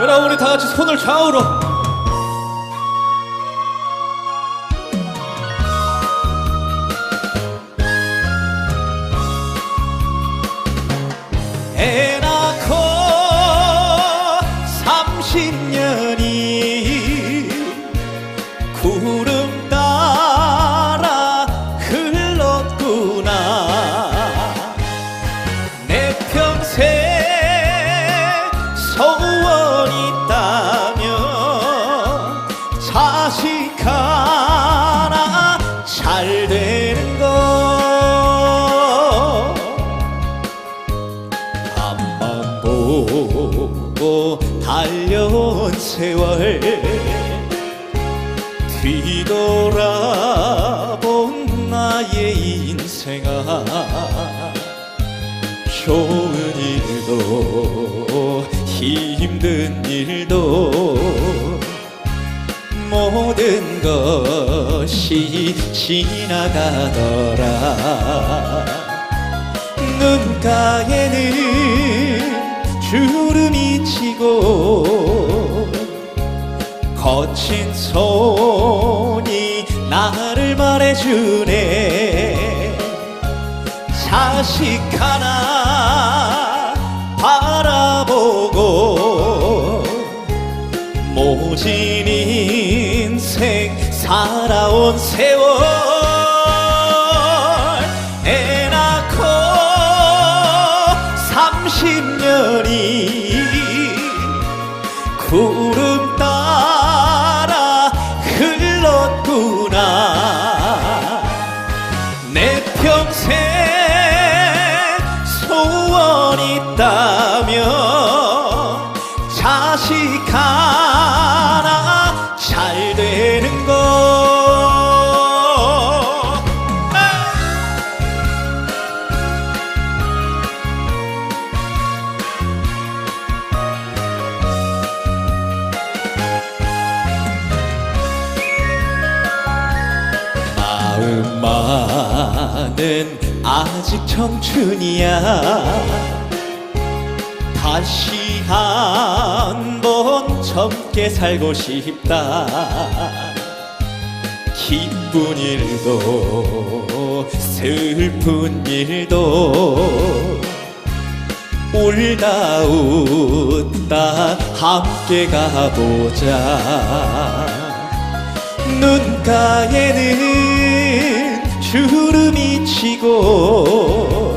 여러분 우리 다 같이 손을 좌우로. 애 낳고 30년 세월 뒤돌아본 나의 인생아 좋은 일도 힘든 일도 모든 것이 지나가더라. 눈가에는 주름이 지고 거친 손이 나를 말해주네. 자식 하나 바라보고 모진 인생 살아온 세월 있다면 자식 하나 잘 되는 것 마음만은 아직 청춘이야 다시 한 번 젊게 살고 싶다. 기쁜 일도 슬픈 일도 울다 웃다 함께 가보자. 눈가에는 주름이 지고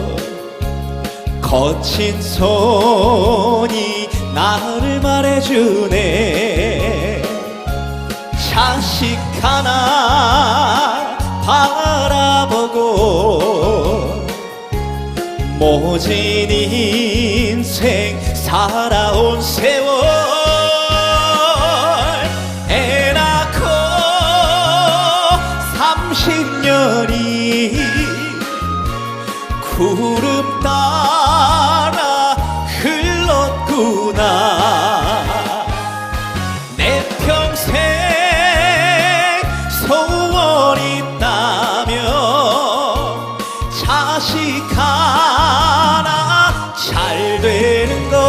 거친 손이 나를 말해주네. 자식 하나 바라보고 모진 인생 살아온 세월. 애 낳고 30년이 구름 흘렀구나 내 평생 소원 있다면 자식 하나 잘 되는 것.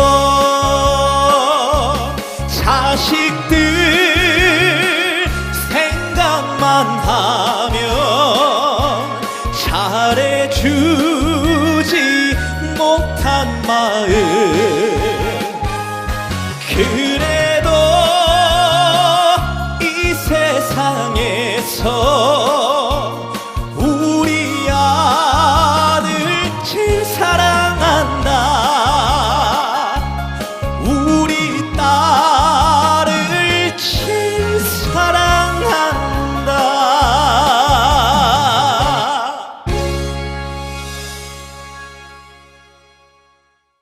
자식들 생각만 하면 잘해주지 못한 마음 서 우리 아들 칠사랑